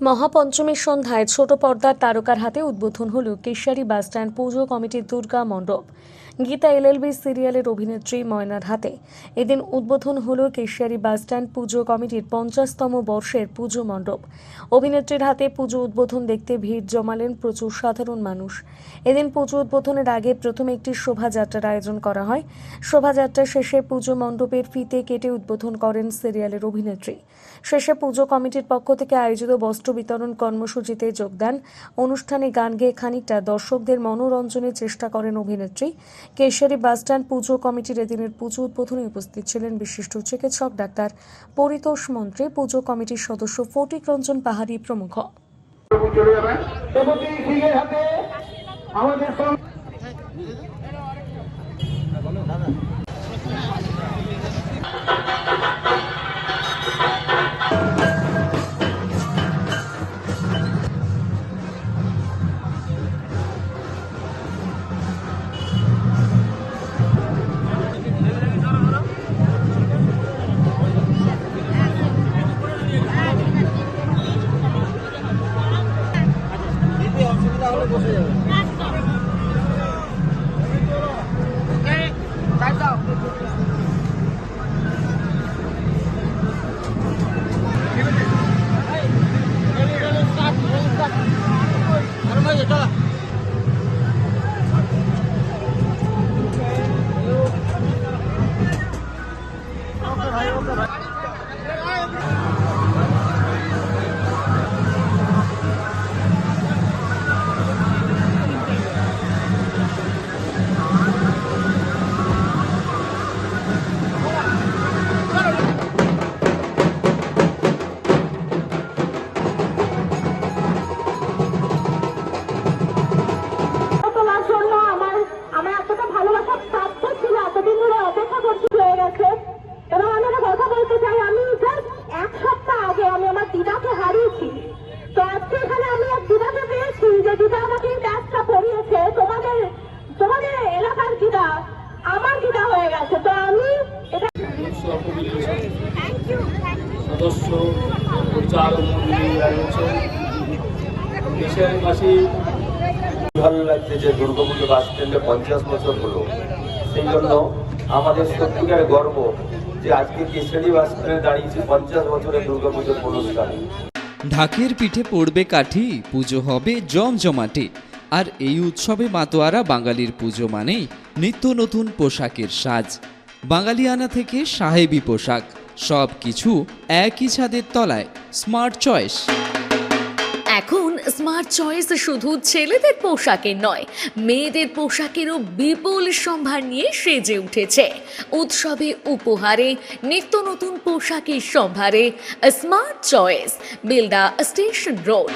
মহাপঞ্চমীর সন্ধ্যায় ছোট পর্দার তারকার হাতে উদ্বোধন হল কেশারি বাসস্ট্যান্ড পুজো কমিটির দুর্গা মণ্ডপ। গীতা এলএলবি সিরিয়ালের অভিনেত্রী ময়নার হাতে। এদিন উদ্বোধন হল কেশিয়ারি বাসস্ট্যান্ড পুজো কমিটির পঞ্চাশতম বর্ষের পুজো মণ্ডপ। অভিনেত্রীর হাতে পুজো উদ্বোধন দেখতে ভিড় জমালেন প্রচুর সাধারণ মানুষ। এদিন পুজো উদ্বোধনের আগে প্রথমে একটি শোভাযাত্রার আয়োজন করা হয়। শোভাযাত্রা শেষে পুজো মণ্ডপের ফিতে কেটে উদ্বোধন করেন সিরিয়ালের অভিনেত্রী। শেষে পুজো কমিটির পক্ষ থেকে আয়োজিত বস্ত্র বিতরণ কর্মসূচিতে যোগদান অনুষ্ঠানে গান গেয়ে খানিকটা দর্শকদের মনোরঞ্জনের চেষ্টা করেন অভিনেত্রী। কেশারি বাসস্ট্যান্ড পুজো কমিটির এদিনের পুজো উদ্বোধনে উপস্থিত ছিলেন বিশিষ্ট চিকিৎসক ডাক্তার পরিতোষ মন্ত্রী। পুজো কমিটির সদস্য ফটিক রঞ্জন পাহাড়ি প্রমুখ। আমাদের হয়ে গেছে তো আমি সদস্য প্রচার ভালো লাগছে যে দুর্গাপুজো বাস স্ট্যান্ডে পঞ্চাশ বছর হলো। সেই জন্য আমাদের সত্যিকার গর্ব যে আজকে কেশারি বাস স্ট্যান্ডে দাঁড়িয়েছি পঞ্চাশ বছরের দুর্গাপুজোর অনুষ্ঠানে ঢাকের পিঠে পড়বে কাঠি পুজো হবে জমজমাটে। আর এই উৎসবে মাতোয়ারা বাঙালির পুজো মানেই নিত্য নতুন পোশাকের সাজ। বাঙালিয়ানা থেকে সাহেবি পোশাক, সব কিছু একই ছাদের তলায়। স্মার্ট চয়েস এখন স্মার্ট চয়েস শুধু ছেলেদের পোশাকের নয়, মেয়েদের পোশাকেরও বিপুল সম্ভার নিয়ে সেজে উঠেছে। উৎসবে, উপহারে, নিত্য নতুন পোশাকের সম্ভারে smart choice Bilda station road